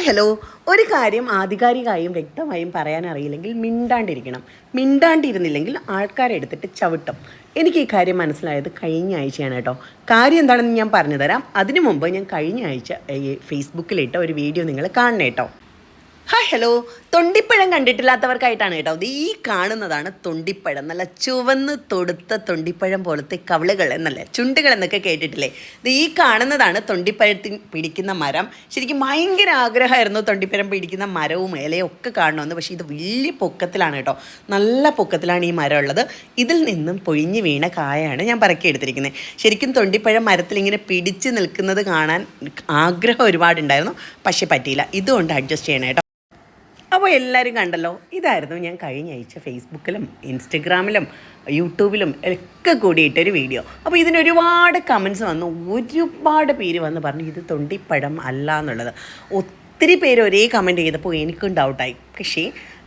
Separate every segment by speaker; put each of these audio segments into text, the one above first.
Speaker 1: Hi hello ഒരു കാര്യം ആധികാരികമായും വ്യക്തമായും പറയാൻ അറിയില്ലെങ്കിൽ മിണ്ടാണ്ടിരിക്കണം. മിണ്ടാണ്ടിരുന്നില്ലെങ്കിൽ ആൾക്കാരെടുത്തിട്ട് ചവിട്ടും. എനിക്ക് ഈ കാര്യം മനസ്സിലായത് കഴിഞ്ഞ ആഴ്ചയാണ് കേട്ടോ. കാര്യം എന്താണെന്ന് ഞാൻ പറഞ്ഞുതരാം. അതിനു മുമ്പ് ഞാൻ കഴിഞ്ഞ ആഴ്ച ഫേസ്ബുക്കിലിട്ട ഒരു വീഡിയോ നിങ്ങൾ കാണണേ കേട്ടോ. ഹായ് ഹലോ തൊണ്ടിപ്പഴം കണ്ടിട്ടില്ലാത്തവർക്കായിട്ടാണ് കേട്ടോ. ഇത് ഈ കാണുന്നതാണ് തൊണ്ടിപ്പഴം. നല്ല ചുവന്ന് തൊടുത്ത തൊണ്ടിപ്പഴം പോലത്തെ കവിളുകൾ എന്നല്ലേ? ചുണ്ടുകൾ എന്നൊക്കെ കേട്ടിട്ടില്ലേ? ഇത് ഈ കാണുന്നതാണ് തൊണ്ടിപ്പഴത്തിൽ പിടിക്കുന്ന മരം. ശരിക്കും ഭയങ്കര ആഗ്രഹമായിരുന്നു തൊണ്ടിപ്പഴം പിടിക്കുന്ന മരവും ഇലയും ഒക്കെ കാണണമെന്ന്. പക്ഷേ ഇത് വലിയ പൊക്കത്തിലാണ് കേട്ടോ. നല്ല പൊക്കത്തിലാണ് ഈ മരം ഉള്ളത് ഇതിൽ നിന്നും പൊഴിഞ്ഞ് വീണ കായാണ് ഞാൻ പറക്കി പറക്കിയെടുത്തിരിക്കുന്നത് ശരിക്കും തൊണ്ടിപ്പഴം മരത്തിൽ ഇങ്ങനെ പിടിച്ച് നിൽക്കുന്നത് കാണാൻ ആഗ്രഹം ഒരുപാടുണ്ടായിരുന്നു. പക്ഷേ പറ്റിയില്ല. ഇതുകൊണ്ട് അഡ്ജസ്റ്റ് ചെയ്യണം കേട്ടോ. അപ്പോൾ എല്ലാവരും കണ്ടല്ലോ ഇതായിരുന്നു ഞാൻ കഴിഞ്ഞ ആഴ്ച ഫേസ്ബുക്കിലും ഇൻസ്റ്റഗ്രാമിലും യൂട്യൂബിലും ഒക്കെ കൂടിയിട്ടൊരു വീഡിയോ. അപ്പോൾ ഇതിന് ഒരുപാട് കമൻസ് വന്നു ഒരുപാട് പേര് വന്ന് പറഞ്ഞു ഇത് തൊണ്ടിപ്പഴം അല്ല എന്നുള്ളത്. ഒത്തിരി പേര് ഒരേ കമന്റ് ചെയ്തപ്പോൾ എനിക്കും ഡൗട്ടായി പക്ഷേ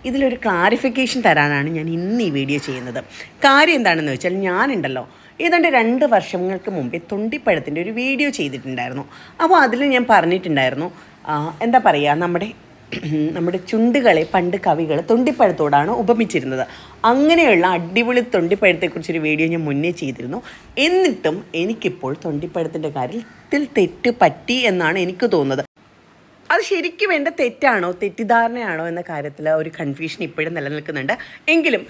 Speaker 1: ഇതിലൊരു ക്ലാരിഫിക്കേഷൻ തരാനാണ് ഞാൻ ഇന്ന് ഈ വീഡിയോ ചെയ്യുന്നത്. കാര്യം എന്താണെന്ന് വെച്ചാൽ ഞാനുണ്ടല്ലോ ഏതാണ്ട് രണ്ട് വർഷങ്ങൾക്ക് മുമ്പേ തൊണ്ടിപ്പഴത്തിന്റെ ഒരു വീഡിയോ ചെയ്തിട്ടുണ്ടായിരുന്നു. അപ്പോൾ അതിൽ ഞാൻ പറഞ്ഞിട്ടുണ്ടായിരുന്നു എന്താ പറയുക നമ്മുടെ നമ്മുടെ ചുണ്ടുകളെ പണ്ട് കവികൾ തൊണ്ടിപ്പഴത്തോടാണ് ഉപമിച്ചിരുന്നത്. അങ്ങനെയുള്ള അടിപൊളി തൊണ്ടിപ്പഴത്തെക്കുറിച്ചൊരു വീഡിയോ ഞാൻ മുന്നേ ചെയ്തിരുന്നു. എന്നിട്ടും എനിക്കിപ്പോൾ തൊണ്ടിപ്പഴത്തിന്റെ കാര്യത്തിൽ തെറ്റ് പറ്റി എന്നാണ് എനിക്ക് തോന്നുന്നത്. അത് ശരിക്കും എന്റെ തെറ്റാണോ? തെറ്റിദ്ധാരണയാണോ എന്ന കാര്യത്തിൽ ഒരു കൺഫ്യൂഷൻ ഇപ്പോഴും നിലനിൽക്കുന്നുണ്ട്. എങ്കിലും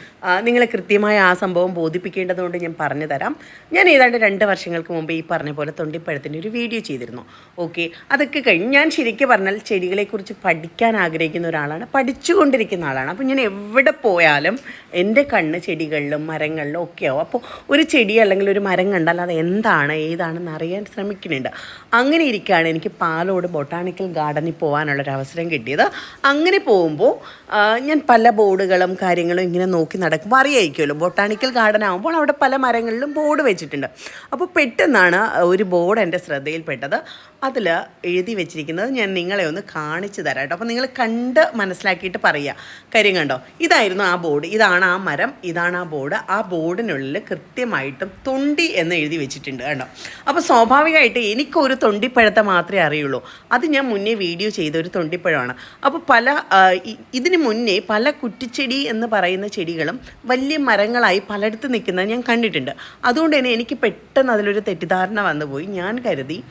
Speaker 1: നിങ്ങളെ കൃത്യമായ ആ സംഭവം ബോധിപ്പിക്കേണ്ടതുകൊണ്ട് ഞാൻ പറഞ്ഞു തരാം. ഞാൻ ഏതാണ്ട് രണ്ട് വർഷങ്ങൾക്ക് മുമ്പ് ഈ പറഞ്ഞ പോലെ തൊണ്ടിപ്പഴത്തിന്റെ ഒരു വീഡിയോ ചെയ്തിരുന്നു. ഓക്കെ അതൊക്കെ കഴിഞ്ഞ് ഞാൻ ശരിക്കും പറഞ്ഞാൽ ചെടികളെക്കുറിച്ച് പഠിക്കാൻ ആഗ്രഹിക്കുന്ന ഒരാളാണ്. പഠിച്ചുകൊണ്ടിരിക്കുന്ന ആളാണ്. അപ്പോൾ ഞാൻ എവിടെ പോയാലും എന്റെ കണ്ണ് ചെടികളിലും മരങ്ങളിലും ഒക്കെ ആവും. അപ്പോൾ ഒരു ചെടി അല്ലെങ്കിൽ ഒരു മരം കണ്ടാൽ അത് എന്താണ് ഏതാണെന്ന് അറിയാൻ ശ്രമിക്കുന്നുണ്ട്. അങ്ങനെ ഇരിക്കുകയാണ് എനിക്ക് പാലോട് ബൊട്ടാണിക്കൽ ഗാർഡനിൽ പോകാനുള്ളൊരു അവസരം കിട്ടിയത്. അങ്ങനെ പോകുമ്പോൾ ഞാൻ പല ബോർഡുകളും കാര്യങ്ങളും ഇങ്ങനെ നോക്കി നടക്കുമ്പോൾ അറിയായിരിക്കുമല്ലോ ബൊട്ടാണിക്കൽ ഗാർഡൻ ആകുമ്പോൾ അവിടെ പല മരങ്ങളിലും ബോർഡ് വെച്ചിട്ടുണ്ട്. അപ്പോൾ പെട്ടെന്നാണ് ഒരു ബോർഡ് എന്റെ ശ്രദ്ധയിൽപ്പെട്ടത്. അതിൽ എഴുതി വെച്ചിരിക്കുന്നത് ഞാൻ നിങ്ങളെ ഒന്ന് കാണിച്ചു തരാം കേട്ടോ. അപ്പോൾ നിങ്ങൾ കണ്ട് മനസ്സിലാക്കിയിട്ട് പറയുക. കാര്യം കണ്ടോ? ഇതായിരുന്നു ആ ബോർഡ്. ഇതാണ് ആ മരം ഇതാണ് ആ ബോർഡ്. ആ ബോർഡിനുള്ളിൽ കൃത്യമായിട്ടും തൊണ്ടി എന്ന് എഴുതി വെച്ചിട്ടുണ്ട് കേട്ടോ. അപ്പോൾ സ്വാഭാവികമായിട്ട് എനിക്കൊരു തൊണ്ടിപ്പഴത്തെ മാത്രമേ അറിയുള്ളൂ. അത് ഞാൻ മുന്നേ വീഡിയോ ചെയ്ത ഒരു തൊണ്ടിപ്പഴമാണ്. അപ്പോൾ പല ഇതിന് മുന്നേ പല കുറ്റിച്ചെടി എന്ന് പറയുന്ന ചെടികളും വലിയ മരങ്ങളായി പലയിടത്ത് നിൽക്കുന്നത് ഞാൻ കണ്ടിട്ടുണ്ട്. അതുകൊണ്ട് തന്നെ എനിക്ക് പെട്ടെന്ന് അതിലൊരു തെറ്റിദ്ധാരണ വന്നുപോയി ഞാൻ കരുതി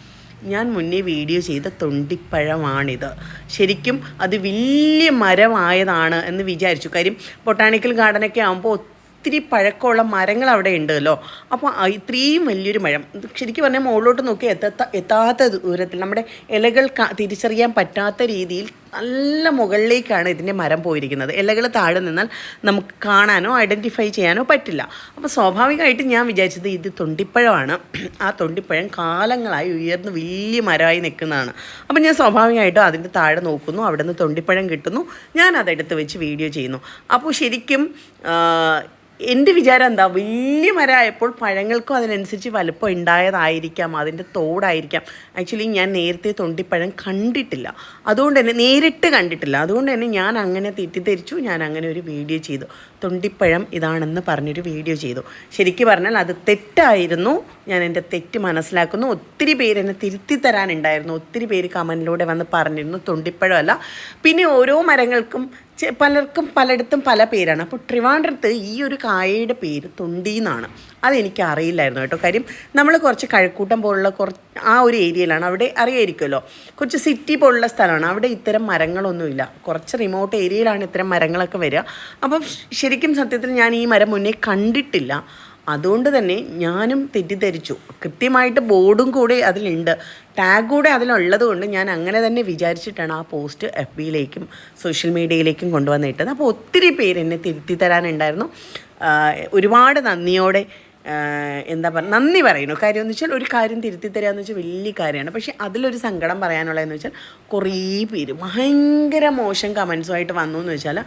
Speaker 1: ഞാൻ മുന്നേ വീഡിയോ ചെയ്ത തൊണ്ടിപ്പഴമാണിത്. ശരിക്കും അത് വലിയ മരമായതാണ് എന്ന് വിചാരിച്ചു. കാര്യം ബൊട്ടാണിക്കൽ ഗാർഡനൊക്കെ ആകുമ്പോൾ ഒത്തിരി പഴക്കമുള്ള മരങ്ങൾ അവിടെ ഉണ്ടല്ലോ. അപ്പോൾ ഇത്രയും വലിയൊരു മരം. ശരിക്കും പറഞ്ഞാൽ മുകളിലോട്ട് നോക്കി എത്താത്ത എത്താത്ത ദൂരത്തിൽ നമ്മുടെ ഇലകൾ തിരിച്ചറിയാൻ പറ്റാത്ത രീതിയിൽ നല്ല മുകളിലേക്കാണ് ഇതിന്റെ മരം പോയിരിക്കുന്നത്. ഇലകൾ താഴെ നിന്നാൽ നമുക്ക് കാണാനോ ഐഡന്റിഫൈ ചെയ്യാനോ പറ്റില്ല. അപ്പോൾ സ്വാഭാവികമായിട്ട് ഞാൻ വിചാരിച്ചത് ഇത് തൊണ്ടിപ്പഴമാണ്. ആ തൊണ്ടിപ്പഴം കാലങ്ങളായി ഉയർന്ന് വലിയ മരമായി നിൽക്കുന്നതാണ്. അപ്പോൾ ഞാൻ സ്വാഭാവികമായിട്ടും അതിന്റെ താഴെ നോക്കുന്നു അവിടെ നിന്ന് തൊണ്ടിപ്പഴം കിട്ടുന്നു. ഞാൻ അതെടുത്ത് വെച്ച് വീഡിയോ ചെയ്യുന്നു. അപ്പോൾ ശരിക്കും എന്റെ വിചാരം എന്താ? വലിയ മരമായപ്പോൾ പഴങ്ങൾക്കും അതിനനുസരിച്ച് വലുപ്പം ഉണ്ടായതായിരിക്കാം അതിന്റെ തോടായിരിക്കാം. ആക്ച്വലി ഞാൻ നേരത്തെ തൊണ്ടിപ്പഴം കണ്ടിട്ടില്ല. അതുകൊണ്ട് തന്നെ കണ്ടിട്ടില്ല. അതുകൊണ്ട് തന്നെ ഞാൻ അങ്ങനെ തെറ്റിദ്ധരിച്ചു. ഞാൻ അങ്ങനെ ഒരു വീഡിയോ ചെയ്തു. തൊണ്ടിപ്പഴം ഇതാണെന്ന് പറഞ്ഞൊരു വീഡിയോ ചെയ്തു. ശരിക്കും പറഞ്ഞാൽ അത് തെറ്റായിരുന്നു. ഞാൻ എന്റെ തെറ്റ് മനസ്സിലാക്കുന്നു. ഒത്തിരി പേര് എന്നെ തിരുത്തി തരാനുണ്ടായിരുന്നു. ഒത്തിരി പേര് കമന്റിലൂടെ വന്ന് പറഞ്ഞിരുന്നു. തൊണ്ടിപ്പഴമല്ല. പിന്നെ ഓരോ മരങ്ങൾക്കും പലർക്കും പലയിടത്തും പല പേരാണ്. അപ്പോൾ ട്രിവാൻഡ്രത്ത് ഈ ഒരു കായയുടെ പേര് തൊണ്ടി എന്നാണ് അതെനിക്ക് അറിയില്ലായിരുന്നു കേട്ടോ. കാര്യം നമ്മൾ കുറച്ച് കഴക്കൂട്ടം പോലുള്ള കുറച്ച് ആ ഒരു ഏരിയയിലാണ്. അവിടെ അറിയായിരിക്കുമല്ലോ. കുറച്ച് സിറ്റി പോലുള്ള സ്ഥലമാണ്. അവിടെ ഇത്തരം മരങ്ങളൊന്നുമില്ല. കുറച്ച് റിമോട്ട് ഏരിയയിലാണ് ഇത്തരം മരങ്ങളൊക്കെ വരിക. അപ്പം ശരിക്കും സത്യത്തിൽ ഞാൻ ഈ മരം മുന്നേ കണ്ടിട്ടില്ല. അതുകൊണ്ട് തന്നെ ഞാനും തെറ്റിദ്ധരിച്ചു. കൃത്യമായിട്ട് ബോർഡും കൂടെ അതിലുണ്ട്. ടാഗ് കൂടെ അതിലുള്ളത് കൊണ്ട് ഞാൻ അങ്ങനെ തന്നെ വിചാരിച്ചിട്ടാണ് ആ പോസ്റ്റ് എഫ് ബിയിലേക്കും സോഷ്യൽ മീഡിയയിലേക്കും കൊണ്ടുവന്നിട്ടത് അപ്പോൾ ഒത്തിരി പേര് എന്നെ തിരുത്തി തരാനുണ്ടായിരുന്നു ഒരുപാട് നന്ദിയോടെ എന്താ പറയുക നന്ദി പറയുന്നു. കാര്യം എന്ന് വെച്ചാൽ ഒരു കാര്യം തിരുത്തി തരാമെന്ന് വെച്ചാൽ വലിയ കാര്യമാണ്. പക്ഷേ അതിലൊരു സങ്കടം പറയാനുള്ളതെന്ന് വെച്ചാൽ കുറേ പേര് ഭയങ്കര മോശം കമൻസുമായിട്ട് വന്നു എന്ന് വെച്ചാൽ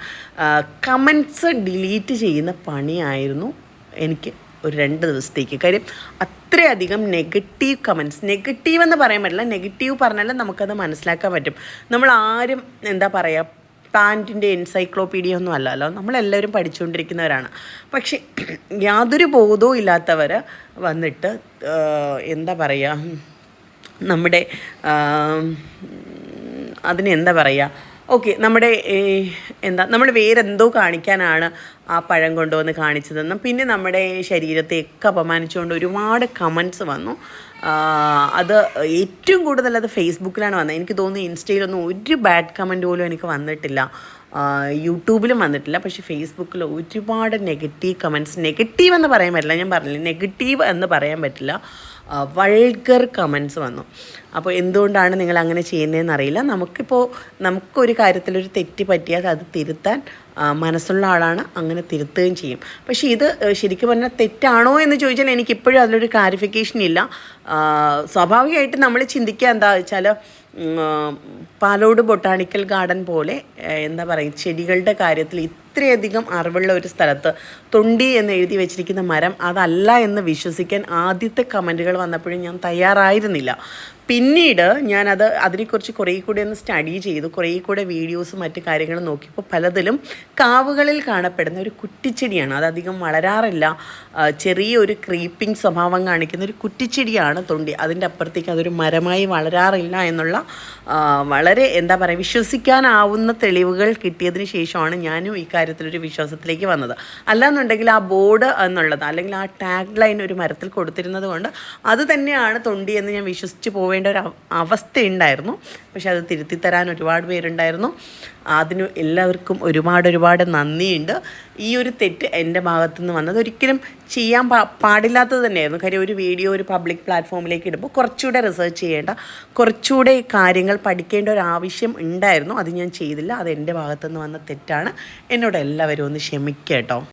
Speaker 1: കമൻസ് ഡിലീറ്റ് ചെയ്യുന്ന പണിയായിരുന്നു എനിക്ക് ഒരു രണ്ട് ദിവസത്തേക്ക്. കാര്യം അത്രയധികം നെഗറ്റീവ് കമൻസ് നെഗറ്റീവ് എന്ന് പറയാൻ പറ്റില്ല നെഗറ്റീവ് പറഞ്ഞാലും നമുക്കത് മനസ്സിലാക്കാൻ പറ്റും. നമ്മൾ ആരും എന്താ പറയുക പാന്റിന്റെ എൻസൈക്ലോപീഡിയ ഒന്നും അല്ലല്ലോ. നമ്മളെല്ലാവരും പഠിച്ചുകൊണ്ടിരിക്കുന്നവരാണ്. പക്ഷേ യാതൊരു ബോധവും ഇല്ലാത്തവർ വന്നിട്ട് എന്താ പറയുക നമ്മുടെ അതിനെന്താ പറയുക ഓക്കെ നമ്മുടെ എന്താ നമ്മൾ വേറെന്തോ കാണിക്കാനാണ് ആ പഴം കൊണ്ടുവന്ന് കാണിച്ചതെന്നും പിന്നെ നമ്മുടെ ശരീരത്തെയൊക്കെ അപമാനിച്ചുകൊണ്ട് ഒരുപാട് കമൻസ് വന്നു. അത് ഏറ്റവും കൂടുതൽ അത് ഫേസ്ബുക്കിലാണ് വന്നത്. എനിക്ക് തോന്നുന്നു ഇൻസ്റ്റയിലൊന്നും ഒരു ബാഡ് കമന്റ് പോലും എനിക്ക് വന്നിട്ടില്ല. യൂട്യൂബിലും വന്നിട്ടില്ല. പക്ഷേ ഫേസ്ബുക്കിൽ ഒരുപാട് നെഗറ്റീവ് കമന്റ്സ് നെഗറ്റീവ് എന്ന് പറയാൻ പറ്റില്ല. ഞാൻ പറഞ്ഞില്ല നെഗറ്റീവ് എന്ന് പറയാൻ പറ്റില്ല. വൾഗർ കമൻസ് വന്നു. അപ്പോൾ എന്തുകൊണ്ടാണ് നിങ്ങൾ അങ്ങനെ ചെയ്യുന്നതെന്ന് അറിയില്ല. നമുക്കിപ്പോൾ നമുക്കൊരു കാര്യത്തിലൊരു തെറ്റ് പറ്റിയാൽ അത് തിരുത്താൻ മനസ്സുള്ള ആളാണ്. അങ്ങനെ തിരുത്തുകയും ചെയ്യും. പക്ഷേ ഇത് ശരിക്കും പറഞ്ഞാൽ തെറ്റാണോ എന്ന് ചോദിച്ചാൽ എനിക്കിപ്പോഴും അതിലൊരു ക്ലാരിഫിക്കേഷൻ ഇല്ല. സ്വാഭാവികമായിട്ട് നമ്മൾ ചിന്തിക്കുക എന്താ വെച്ചാൽ പാലോട് ബൊട്ടാണിക്കൽ ഗാർഡൻ പോലെ എന്താ പറയുക ചെടികളുടെ കാര്യത്തിൽ ഇത്രയധികം അറിവുള്ള ഒരു സ്ഥലത്ത് തൊണ്ടി എന്ന് എഴുതി വെച്ചിരിക്കുന്ന മരം അതല്ല എന്ന് വിശ്വസിക്കാൻ ആദ്യത്തെ കമന്റുകൾ വന്നപ്പോഴും ഞാൻ തയ്യാറായിരുന്നില്ല. പിന്നീട് ഞാനത് അതിനെക്കുറിച്ച് കുറേ കൂടി ഒന്ന് സ്റ്റഡി ചെയ്തു. കുറേ കൂടെ വീഡിയോസും മറ്റു കാര്യങ്ങളും നോക്കിയപ്പോൾ പലതിലും കാവുകളിൽ കാണപ്പെടുന്ന ഒരു കുറ്റിച്ചെടിയാണ്. അതധികം വളരാറില്ല. ആ, ചെറിയൊരു ക്രീപ്പിംഗ് സ്വഭാവം കാണിക്കുന്ന ഒരു കുറ്റിച്ചെടിയാണ് തൊണ്ടി. അതിന്റെ അപ്പുറത്തേക്ക് അതൊരു മരമായി വളരാറില്ല എന്നുള്ള വളരെ എന്താ പറയുക വിശ്വസിക്കാനാവുന്ന തെളിവുകൾ കിട്ടിയതിന് ശേഷമാണ് ഞാനും ഈ വിശ്വാസത്തിലേക്ക് വന്നത്. അല്ലാന്നുണ്ടെങ്കിൽ ആ ബോർഡ് എന്നുള്ളത് അല്ലെങ്കിൽ ആ ടാഗ് ലൈൻ ഒരു മരത്തിൽ കൊടുത്തിരുന്നത് കൊണ്ട് അത് തന്നെയാണ് തൊണ്ടി എന്ന് ഞാൻ വിശ്വസിച്ച് പോവേണ്ട ഒരു അവ- അവസ്ഥയുണ്ടായിരുന്നു. പക്ഷെ അത് തിരുത്തി തരാൻ ഒരുപാട് പേരുണ്ടായിരുന്നു. അതിന് എല്ലാവർക്കും ഒരുപാട് ഒരുപാട് നന്ദിയുണ്ട്. ഈ ഒരു തെറ്റ് എന്റെ ഭാഗത്തു നിന്ന് വന്നത് ഒരിക്കലും ചെയ്യാൻ പാ പാടില്ലാത്തത് തന്നെയായിരുന്നു. കാര്യം ഒരു വീഡിയോ ഒരു പബ്ലിക് പ്ലാറ്റ്ഫോമിലേക്ക് ഇടുമ്പോൾ കുറച്ചുകൂടെ റിസർച്ച് ചെയ്യേണ്ട കുറച്ചുകൂടെ കാര്യങ്ങൾ പഠിക്കേണ്ട ഒരു ആവശ്യം ഉണ്ടായിരുന്നു. അത് ഞാൻ ചെയ്തില്ല. അത് എന്റെ ഭാഗത്തു നിന്ന് വന്ന തെറ്റാണ്. എന്നോട് എല്ലാവരും ഒന്ന് ക്ഷമിക്കുക കേട്ടോ.